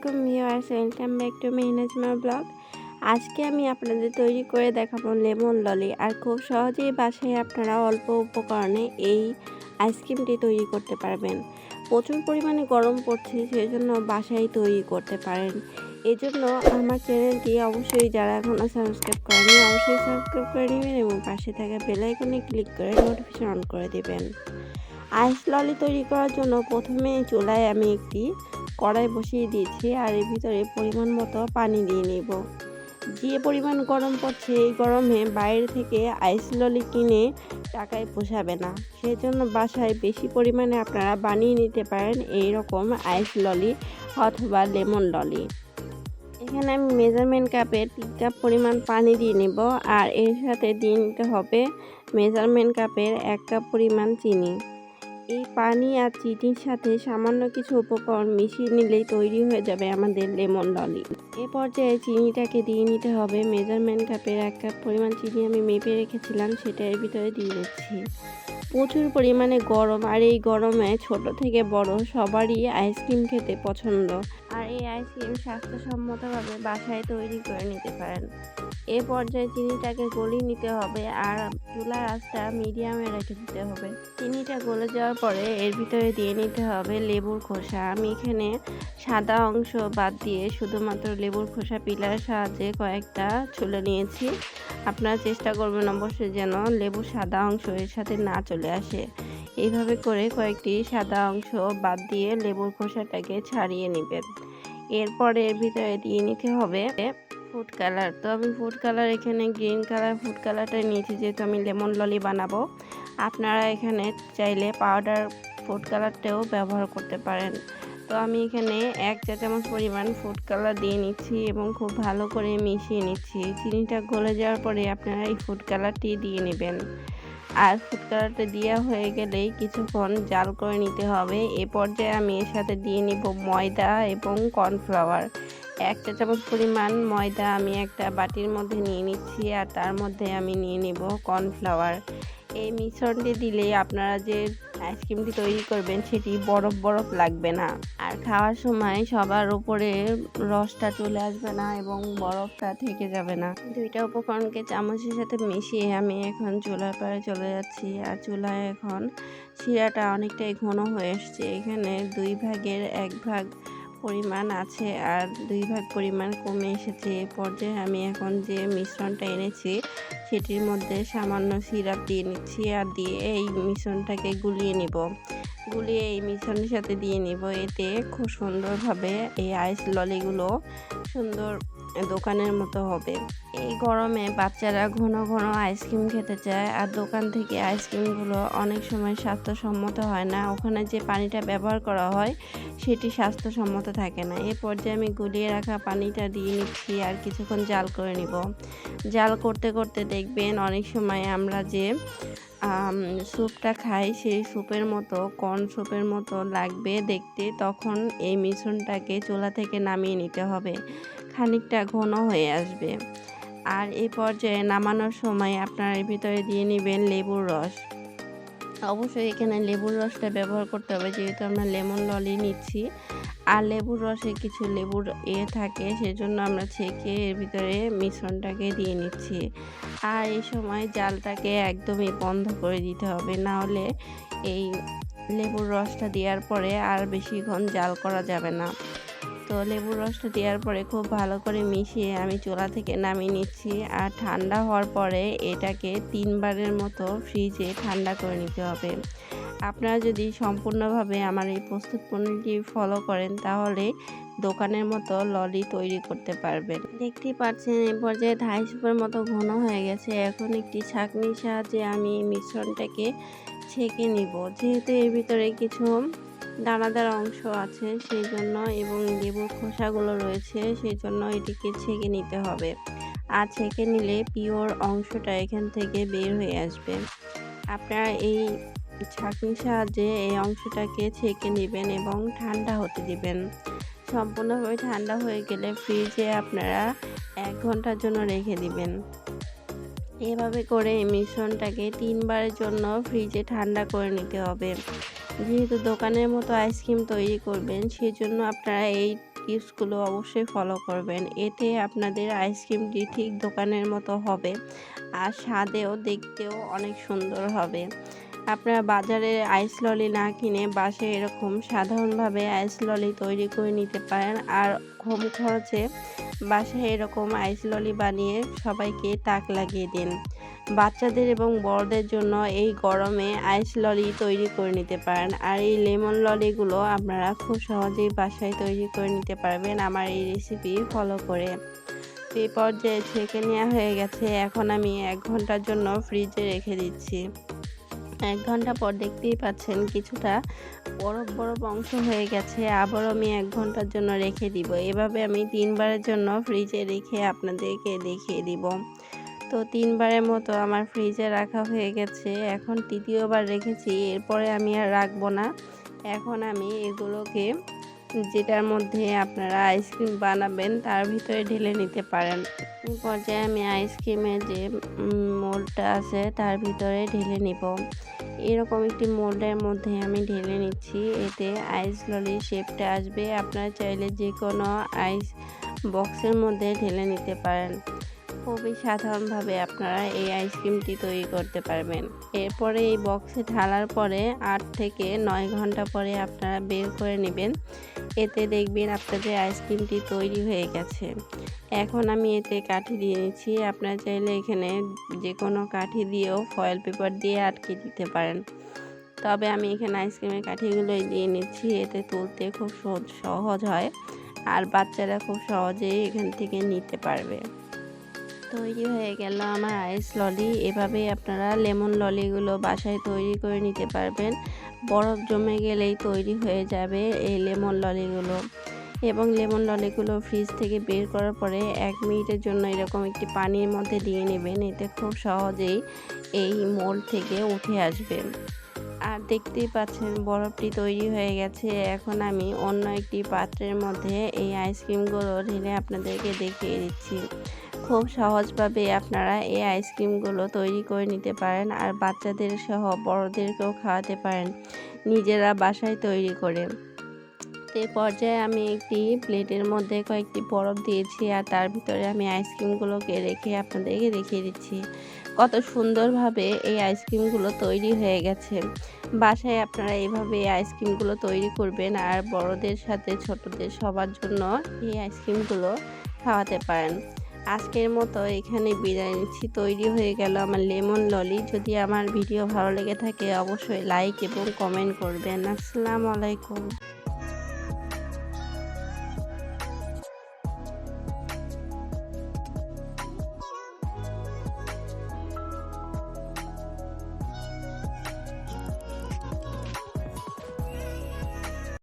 আলাইকুম viewers, welcome back to মেহনাজমা blog. আজকে আমি আপনাদের তৈরি করে দেখাবো লেমন ললি আর খুব সহজেই বাসায় আপনারা অল্প উপকরণে এই আইসক্রিমটি তৈরি করতে পারবেন। প্রচুর পরিমাণে গরম পড়ছে সেই জন্য বাসায় তৈরি করতে পারেন। এজন্য আমার চ্যানেলটি অবশ্যই যারা এখনও সাবস্ক্রাইব করেনি, অবশ্যই সাবস্ক্রাইব করে নেবেন এবং পাশে থাকা বেল আইকনে ক্লিক করে নোটিফিকেশন অন করে দেবেন। আইস ললি তৈরি করার জন্য প্রথমে চুলায় আমি একটি কড়াই বসিয়ে দিয়েছি আর এর ভিতরে পরিমাণ মতো পানি দিয়ে নেব। যে পরিমাণ গরম পড়ছে এই গরমে বাইরে থেকে আইস ললি কিনে টাকায় পোষাবে না। সেই জন্য বাসায় বেশি পরিমাণে আপনারা বানিয়ে নিতে পারেন এই রকম আইস ললি অথবা লেমন ললি এখানে আমি মেজারমেন্ট কাপে তিন কাপ পরিমাণ পানি দিয়ে নেব আর এর সাথে দিয়ে নিতে হবে মেজারমেন্ট কাপের এক কাপ পরিমাণ চিনি। এই পানি আর চিনির সাথে সামান্য কিছু উপকরণ মিশিয়ে নিলেই তৈরি হয়ে যাবে আমাদের লেমন ললি। এ পর্যায়ে চিনিটাকে দিয়ে নিতে হবে। মেজারমেন্ট কাপের এক কাপ পরিমাণ চিনি আমি মেপে রেখেছিলাম, সেটা এর ভিতরে দিয়ে দিচ্ছি। প্রচুর পরিমাণে গরম আর এই গরমে ছোট থেকে বড় সবারই আইসক্রিম খেতে পছন্দ। আর এই আইসক্রিম স্বাস্থ্যসম্মতভাবে বাসায় তৈরি করে নিতে পারেন। এ পর্যায়ে চিনিটাকে গলিয়ে নিতে হবে আর চুলার আঁচটা মিডিয়ামে রেখে দিতে হবে। চিনিটা গলে যাওয়ার পরে এর ভিতরে দিয়ে নিতে হবে লেবুর খোসা। আমি এখানে সাদা অংশ বাদ দিয়ে শুধুমাত্র লেবুর খোসা পিলার সাহায্যে কয়েকটা ছুলে নিয়েছি। আপনারা চেষ্টা করবেন অবশ্যই যেন লেবুর সাদা অংশ এর সাথে না চলে আসে। এইভাবে করে কয়েকটি সাদা অংশ বাদ দিয়ে লেবুর খোসাটাকে ছাড়িয়ে নেবেন। এরপরে এর ভিতরে দিয়ে নিতে হবে ফুড কালার তো আমি ফুড কালার এখানে গ্রিন কালার ফুড কালারটা নিয়েছি যেহেতু আমি লেমন ললি বানাবো। আপনারা এখানে চাইলে পাউডার ফুড কালারটাও ব্যবহার করতে পারেন। তো আমি এখানে এক চা চামচ পরিমাণ ফুড কালার দিয়ে নিচ্ছি এবং খুব ভালো করে মিশিয়ে নিচ্ছি। চিনিটা গলে যাওয়ার পরে আপনারা এই ফুড কালারটি দিয়ে নেবেন। আর ফুড কালারটা দেওয়া হয়ে গেলেই কিছুক্ষণ জাল করে নিতে হবে। এ পর্যায়ে আমি এর সাথে দিয়ে নিব ময়দা এবং কর্নফ্লাওয়ার এক চা চামচ পরিমাণ ময়দা আমি একটা বাটির মধ্যে নিয়ে নিচ্ছি আর তার মধ্যে আমি নিয়ে নেব কর্নফ্লাওয়ার এই মিশ্রণটি দিলে আপনারা যে আইসক্রিমটি তৈরি করবেন সেটি বরফ বরফ লাগবে না। আর খাওয়ার সময় সবার উপরে রসটা চলে আসবে না এবং বরফটা থেকে যাবে না। দুইটা উপকরণকে চামচের সাথে মিশিয়ে আমি এখন চুলার পাড়ে চলে যাচ্ছি। আর চুলায় এখন শিরাটা অনেকটাই ঘন হয়ে এসছে। এখানে দুই ভাগের এক ভাগ পরিমাণ আছে আর দুই ভাগ পরিমাণ কমে এসেছে। এ পর্যায়ে আমি এখন যে মিশ্রণটা এনেছি, সেটির মধ্যে সামান্য সিরাপ দিয়ে নিচ্ছি আর দিয়ে এই মিশ্রণটাকে গুলিয়ে নিব। গুলিয়ে এই মিশ্রণের সাথে দিয়ে নিব। এতে খুব সুন্দরভাবে এই আইস ললিগুলো সুন্দর দোকানের মতো হবে। এই গরমে বাচ্চারা ঘন ঘন আইসক্রিম খেতে চায় আর দোকান থেকে আইসক্রিমগুলো অনেক সময় স্বাস্থ্যসম্মত হয় না। ওখানে যে পানিটা ব্যবহার করা হয়, সেটি স্বাস্থ্যসম্মত থাকে না। এ পর্যায়ে আমি গুলিয়ে রাখা পানিটা দিয়ে নিচ্ছি আর কিছুক্ষণ জাল করে নিব। জাল করতে করতে দেখবেন অনেক সময় আমরা যে স্যুপটা খাই, সেই স্যুপের মতো, কর্ন স্যুপের মতো লাগবে দেখতে। তখন এই মিশ্রণটাকে চুলা থেকে নামিয়ে নিতে হবে। খানিকটা ঘন হয়ে আসবে। আর এই পর্যায়ে নামানোর সময় আপনার ভিতরে দিয়ে নেবেন লেবুর রস। অবশ্যই এখানে লেবুর রসটা ব্যবহার করতে হবে, যেহেতু আমরা লেমন ললি নিচ্ছি। আর লেবুর রসে কিছু লেবুর এ থাকে, সেজন্য আমরা ছেঁকে এর ভিতরে মিশ্রণটাকে দিয়ে নিচ্ছি। আর এই সময় জালটাকে একদমই বন্ধ করে দিতে হবে, না হলে এই লেবুর রসটা দেওয়ার পরে আর বেশিক্ষণ জাল করা যাবে না। তো লেবুর রসটা দেওয়ার পরে খুব ভালো করে মিশিয়ে আমি চুলা থেকে নামিয়ে নিচ্ছি। আর ঠান্ডা হওয়ার পরে এটাকে তিনবারের মতো ফ্রিজে ঠান্ডা করে নিতে হবে। আপনারা যদি সম্পূর্ণভাবে আমার এই প্রস্তুত পণ্যটি ফলো করেন, তাহলে দোকানের মতো ললি তৈরি করতে পারবেন। দেখতে পাচ্ছেন, এই পর্যায়ে ধাই সুপের মতো ঘন হয়ে গেছে। এখন একটি ছাঁকনির সাহায্যে আমি মিশ্রণটাকে ছেঁকে নিব। যেহেতু এর ভিতরে কিছু দানাদার অংশ আছে সেই জন্য এবং লেবুর খোসাগুলো রয়েছে সেই জন্য এটিকে ছেঁকে নিতে হবে। আর ছেঁকে নিলে পিওর অংশটা এখান থেকে বের হয়ে আসবে। আপনারা এই ছাঁকনির সাহায্যে এই অংশটাকে ছেঁকে নেবেন এবং ঠান্ডা হতে দিবেন। সম্পূর্ণভাবে ঠান্ডা হয়ে গেলে ফ্রিজে আপনারা এক ঘণ্টার জন্য রেখে দিবেন। এভাবে করে মিশ্রণটাকে তিনবারের জন্য ফ্রিজে ঠান্ডা করে নিতে হবে। যেহেতু দোকানের মতো আইসক্রিম তৈরি করবেন সেই জন্য আপনারা এই টিপসগুলো অবশ্যই ফলো করবেন। এতে আপনাদের আইসক্রিমটি ঠিক দোকানের মতো হবে আর স্বাদেও দেখতেও অনেক সুন্দর হবে। আপনারা বাজারে আইস ললি না কিনে বাসে এরকম সাধারণভাবে আইস ললি তৈরি করে নিতে পারেন আর কম খরচে বাসায় এরকম আইস ললি বানিয়ে সবাইকে তাক লাগিয়ে দিন। বাচ্চাদের এবং বড়দের জন্য এই গরমে আইস ললি তৈরি করে নিতে পারেন। আর এই লেমন ললিগুলো আপনারা খুব সহজেই বাসায় তৈরি করে নিতে পারবেন আমার এই রেসিপি ফলো করে। এই পর্যায়ে ছেঁকে নেওয়া হয়ে গেছে। এখন আমি এক ঘণ্টার জন্য ফ্রিজে রেখে দিচ্ছি। এক ঘণ্টা পর দেখতেই পাচ্ছেন কিছুটা বরফ বরফ অংশ হয়ে গেছে। আবার আমি এক ঘণ্টার জন্য রেখে দিব। এভাবে আমি তিনবারের জন্য ফ্রিজে রেখে আপনাদেরকে দেখিয়ে দিব। তো তিনবারের মতো আমার ফ্রিজে রাখা হয়ে গেছে। এখন তৃতীয়বার রেখেছি, এরপরে আমি আর রাখব না। এখন আমি এগুলোকে যেটার মধ্যে আপনারা আইসক্রিম বানাবেন, তার ভিতরে ঢেলে নিতে পারেন। পর্যায়ে আমি আইসক্রিমের যে মোল্ডটা আছে, তার ভিতরে ঢেলে নিব। এরকম একটি মোল্ডের মধ্যে আমি ঢেলে নিচ্ছি। এতে আইস ললির শেপটা আসবে। আপনারা চাইলে যে কোনো আইস বক্সের মধ্যে ঢেলে নিতে পারেন। খুবই সাধারণভাবে আপনারা এই আইসক্রিমটি তৈরি করতে পারবেন। এরপরে এই বক্সে ঢালার পরে আট থেকে নয় ঘণ্টা পরে আপনারা বের করে নেবেন। এতে দেখবেন আপনাদের আইসক্রিমটি তৈরি হয়ে গেছে। এখন আমি এতে কাঠি দিয়ে নিচ্ছি। আপনারা চাইলে এখানে যে কোনো কাঠি দিয়েও ফয়েল পেপার দিয়ে আটকে দিতে পারেন। তবে আমি এখানে আইসক্রিমের কাঠিগুলোই দিয়ে নিচ্ছি। এতে তুলতে খুব সহজ হয়। আর বাচ্চারা খুব সহজেই এখান থেকে নিতে পারবে। তৈরি হয়ে গেল আমার আইস ললি। এভাবেই আপনারা লেমন ললিগুলো বাসায় তৈরি করে নিতে পারবেন। বরফ জমে গেলেই তৈরি হয়ে যাবে এই লেমন ললিগুলো। এবং লেমন ললিগুলো ফ্রিজ থেকে বের করার পরে এক মিনিটের জন্য এরকম একটি পানির মধ্যে দিয়ে নেবেন। এতে খুব সহজেই এই মোল থেকে উঠে আসবে। আর দেখতেই পাচ্ছেন বরফটি তৈরি হয়ে গেছে। এখন আমি অন্য একটি পাত্রের মধ্যে এই আইসক্রিমগুলো ঢেলে আপনাদেরকে দেখিয়ে দিচ্ছি। খুব সহজভাবে আপনারা এই আইসক্রিমগুলো তৈরি করে নিতে পারেন আর বাচ্চাদের সহ বড়দেরকেও খাওয়াতে পারেন নিজেরা বাসায় তৈরি করে। এই পর্যায়ে আমি একটি প্লেটের মধ্যে কয়েকটি বরফ দিয়েছি আর তার ভিতরে আমি আইসক্রিমগুলোকে রেখে আপনাদেরকে দেখিয়ে দিচ্ছি কত সুন্দরভাবে এই আইসক্রিমগুলো তৈরি হয়ে গেছে। বাসায় আপনারা এইভাবে এই আইসক্রিমগুলো তৈরি করবেন আর বড়দের সাথে ছোটদের সবার জন্য এই আইসক্রিমগুলো খাওয়াতে পারেন। আজকের মতো এখানে বিদায় নিচ্ছি। তৈরি হয়ে গেল আমার লেমন ললি। যদি আমার ভিডিও ভালো লেগে থাকে, অবশ্যই লাইক এবং কমেন্ট করবেন। আসসালামু আলাইকুম।